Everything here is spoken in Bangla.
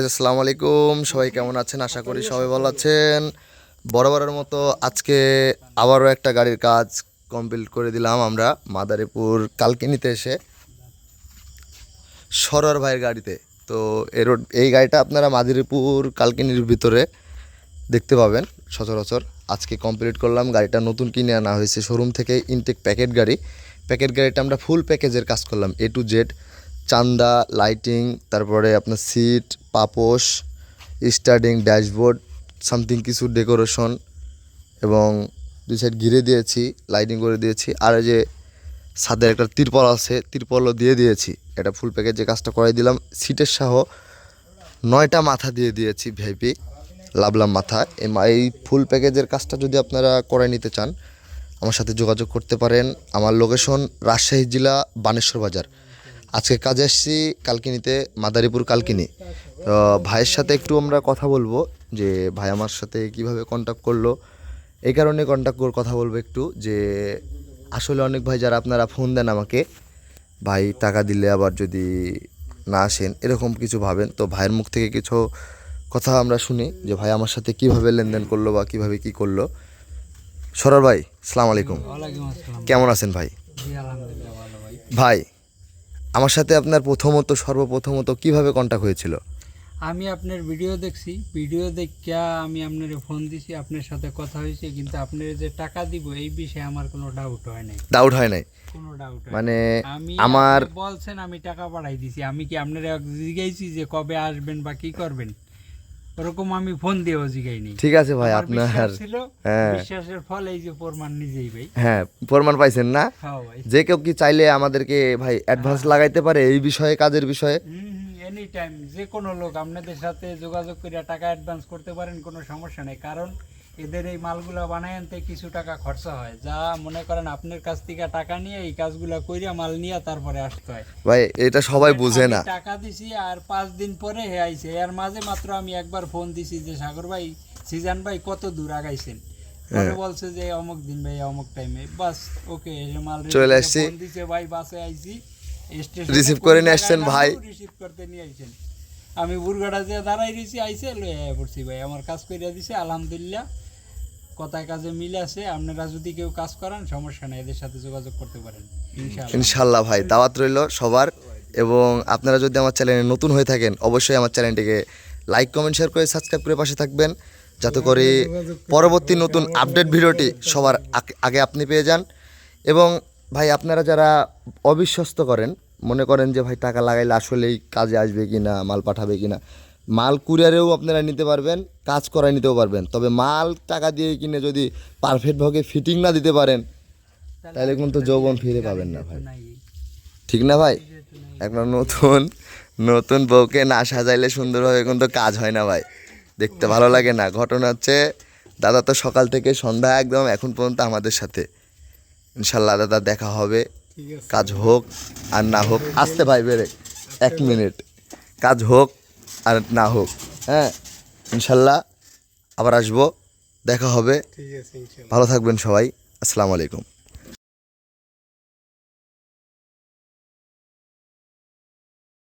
আসসালামু আলাইকুম। সবাই কেমন আছেন? আশা করি সবাই ভালো আছেন। বরাবরের মতো আজকে আবারও একটা গাড়ির কাজ কমপ্লিট করে দিলাম আমরা মাদারীপুর কালকিনিতে এসে। সরোয়ার ভাইয়ের গাড়িতে। তো এর এই গাড়িটা আপনারা মাদারীপুর কালকিনির ভিতরে দেখতে পাবেন সচরাচর। আজকে কমপ্লিট করলাম, গাড়িটা নতুন কিনে আনা হয়েছে। শোরুম থেকে ইনটেক প্যাকেট গাড়ি। প্যাকেট গাড়িটা আমরা ফুল প্যাকেজের কাজ করলাম এ টু জেড চান্দা লাইটিং তারপরে আপনার সিট পাপোশ স্টার্টিং ড্যাশবোর্ড সামথিং কিছু ডেকোরেশন এবং দুই সাইড ঘিরে দিয়েছি লাইটিং করে দিয়েছি। আর যে ছাদের একটা তিরপল আছে, তিরপলও দিয়ে দিয়েছি। এটা ফুল প্যাকেজ যে কাজটা করে দিলাম সিটের সহ নয়টা মাথা দিয়ে দিয়েছি ভিআইপি লাভলাম মাথা। এই ফুল প্যাকেজের কাজটা যদি আপনারা করে নিতে চান, আমার সাথে যোগাযোগ করতে পারেন। আমার লোকেশন রাজশাহী জেলা বানেশ্বর বাজার। আজকে কাজে আসছি কালকিনিতে মাদারীপুর কালকিনি। তো ভাইয়ের সাথে একটু আমরা কথা বলব যে ভাই আমার সাথে কীভাবে কন্ট্যাক্ট করল। এই কারণে কন্ট্যাক্ট করে কথা বলব একটু যে আসলে অনেক ভাই যারা আপনারা ফোন দেন আমাকে ভাই টাকা দিলে আবার যদি না আসেন এরকম কিছু ভাবেন। তো ভাইয়ের মুখ থেকে কিছু কথা আমরা শুনি যে ভাই আমার সাথে কীভাবে লেনদেন করল বা কীভাবে কি করল। সরার ভাই সালাম আলাইকুম। কেমন আছেন ভাই। ভাই আমার সাথে আপনার প্রথমত সর্বপ্রথমত কীভাবে কন্ট্যাক্ট হয়েছিল? আমি আপনার ভিডিও দেখছি। ভিডিও দেখিয়া আমি আপনার ফোন দিছি আপনার সাথে কথা হয়েছে কিন্তু আপনার যে টাকা দিব এই বিষয়ে আমার কোনো ডাউট হয় নাই। ডাউট হয় নাই? কোনো ডাউট মানে আমি আমার বলছেন আমি টাকা পাঠাই দিছি। আমি কি আপনার জিজ্ঞাসি যে কবে আসবেন বা কি করবেন? ওরকম আমি ফোন দিয়েও ঠিক আছে ভাই আপনার হ্যাঁ। বিশ্বাসের ফল এই যে প্রমাণ নিজেই ভাই। হ্যাঁ প্রমাণ পাইছেন না? হ্যাঁ যে কেউ কি চাইলে আমাদেরকে ভাই অ্যাডভান্স লাগাইতে পারে এই বিষয়ে কাজের বিষয়ে? এনি টাইম যে কোনো লোক আপনাদের সাথে যোগাযোগ করে টাকা অ্যাডভান্স করতে পারেন কোনো সমস্যা নেই। কারণ এদের এই মালগুলো বানায় আনতে কিছু টাকা খরচা হয়। যা মনে করেন আপনার কাছ থেকে টাকা নিয়ে এই কাজগুলো কইরা মাল নিয়ে তারপরে আসতে হয়। ভাই এটা সবাই বুঝে না। টাকা দিছি আর পাঁচ দিন পরে হে আইছে। এর মাঝে মাত্র আমি একবার ফোন দিছি যে সাগর ভাই সিজান ভাই কত দূর আগাইছেন? হ্যাঁ। পরে বলছে যে অমুক দিন ভাই অমুক টাইমে বাস ওকে মাল চলে আসছি। ফোন দিছে ভাই বাসে আইছি। রিসিভ করে নিয়ে আসছেন ভাই। রিসিভ করতে নিয়ে আইছেন। আমি বুরগাড়া যে দাঁড়াই রয়েছি, আইসে লয়ে পড়ছি ভাই। আমার কাজ কইরা দিছে, আলহামদুলিল্লাহ। কথায় কাজে মিলে আছে, আপনারা যদি কেউ কাজ করেন, সমস্যা নেই, এদের সাথে যোগাযোগ করতে পারেন। ইনশাল্লাহ ভাই, দাওয়াত রইল সবার। এবং আপনারা যদি আমার চ্যানেলে নতুন হয়ে থাকেন, অবশ্যই আমার চ্যানেলটিকে লাইক, কমেন্ট, শেয়ার করে সাবস্ক্রাইব করে পাশে থাকবেন। যাতে করে পরবর্তী নতুন আপডেট ভিডিওটি সবার আগে আপনি পেয়ে যান। এবং ভাই, আপনারা যারা অবিশ্বস্ত করেন মনে করেন যে ভাই টাকা লাগাইলে আসলেই কাজে আসবে কি না মাল পাঠাবে কি না মাল কুরিয়ারেও আপনারা নিতে পারবেন কাজ করায় নিতেও পারবেন। তবে মাল টাকা দিয়ে কিনে যদি পারফেক্টভাবে ফিটিং না দিতে পারেন তাহলে কিন্তু যৌবন ফিরে পাবেন না ভাই। ঠিক না ভাই? একটা নতুন নতুন বউকে না সাজাইলে সুন্দরভাবে কিন্তু কাজ হয় না ভাই। দেখতে ভালো লাগে না। ঘটনা হচ্ছে দাদা তো সকাল থেকে সন্ধ্যা একদম এখন পর্যন্ত আমাদের সাথে। ইনশাল্লাহ দাদা দেখা হবে। কাজ হোক আর না হোক আসতে ভাই বেড়ে। এক মিনিট। কাজ হোক আর না হোক হ্যাঁ? ইনশাল্লাহ আবার আসব দেখা হবে। ঠিক আছে ইনশাআল্লাহ ভালো থাকবেন সবাই। আসসালামু আলাইকুম।